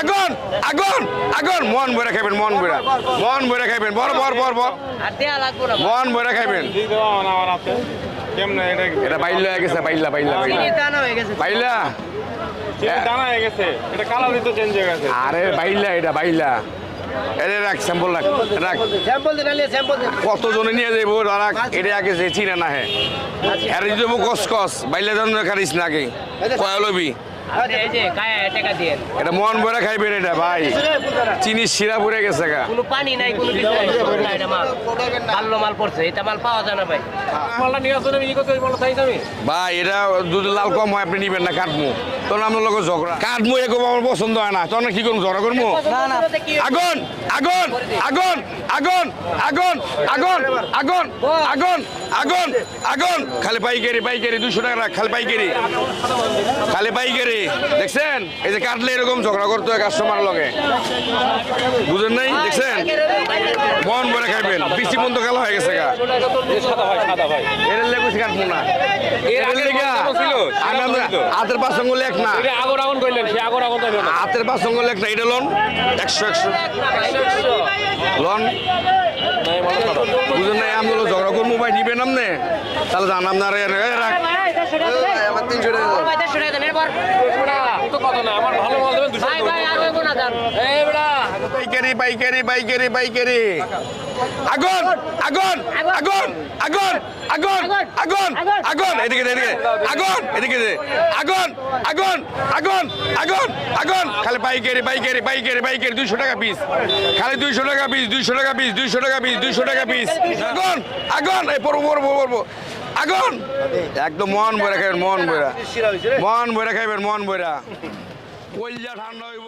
আগুন আগুন আগুন। মন বইরা খাইবেন মন বইরা মন বইরা খাইবেন। বড় বড় বড় বড়। মন বইরা খাইবেন। এটা বাইল্লা হয়ে গেছে। বাইল্লা বাইল্লা বাইল্লা আরে বাইল্লা এটা বাইলা এটা রাখ রাখ রাখ। নিয়ে যাইব এটা আগে কস কস বাইল্লা খারিস না আগে। কয়ালবি দিয়ে। এটা মন ভরে খাইবেন এটা ভাই। চিনি শিরা পড়ে গেছে গা। কোনো পানি নাই কোনো কিছু নাই এটা মাল। ভালো মাল পড়ছে এটা মাল পাওয়া যায় না ভাই। মালটা নিয়ে আসুন আমি ই করতে মালটা চাইছি আমি। ভাই এটা যদি লাল কম হয় আপনি নিবেন না কাটমু। তখন আপনার লোক ঝগড়া। কাটমু এরকম আমার পছন্দ হয় না। তখন কি করব ঝগড়া করব? আগুন আগুন আগুন আগুন আগুন আগুন আগুন আগুন আগুন আগুন। খালি পাইকারি পাইকারি দুশো টাকা রাখ, খালি পাইকারি। খালি পাইকারি দেখছেন এই যে কাটলে এরকম ঝগড়া করতে হয় কাস্টমার লগে বুঝেন নাই দেখছেন মন ভরে খাইবেন বৃষ্টি বন্ধ খেলা হয়ে গেছে গা এর লেগে কাটবো না। হাতের পাঁচ সঙ্গ লেখ না হাতের পাঁচ সঙ্গ লেখ না এটা লোন একশো একশো লোন নাই ঝগড়া করব ভাই নিবেন আমনে তাহলে জানাম না রে রাখ আমার তিনশো টাকা তো কত না আমার ভালো মাল দেবেন ভাই ভাই আর হইব না এই পাইকারি পাইকারি পাইকারি পাইকারি। আগুন আগুন আগুন। আগুন আগুন আগুন আগুন এদিকে দে, এদিকে আগুন এদিকে দে। আগুন আগুন আগুন আগুন আগুন। খালি পাইকারি পাইকারি পাইকারি পাইকারি দুইশো টাকা পিস খালি দুইশো টাকা পিস দুইশো টাকা পিস দুইশো টাকা পিস দুইশো টাকা পিস আগুন আগুন এই পড়ব পড়ব পড়ব আগুন! একদম মন বইরা খাইবেন মন বইরা মন বইরা খাইবেন মন বইরা কইলা ঠান্ডা হইব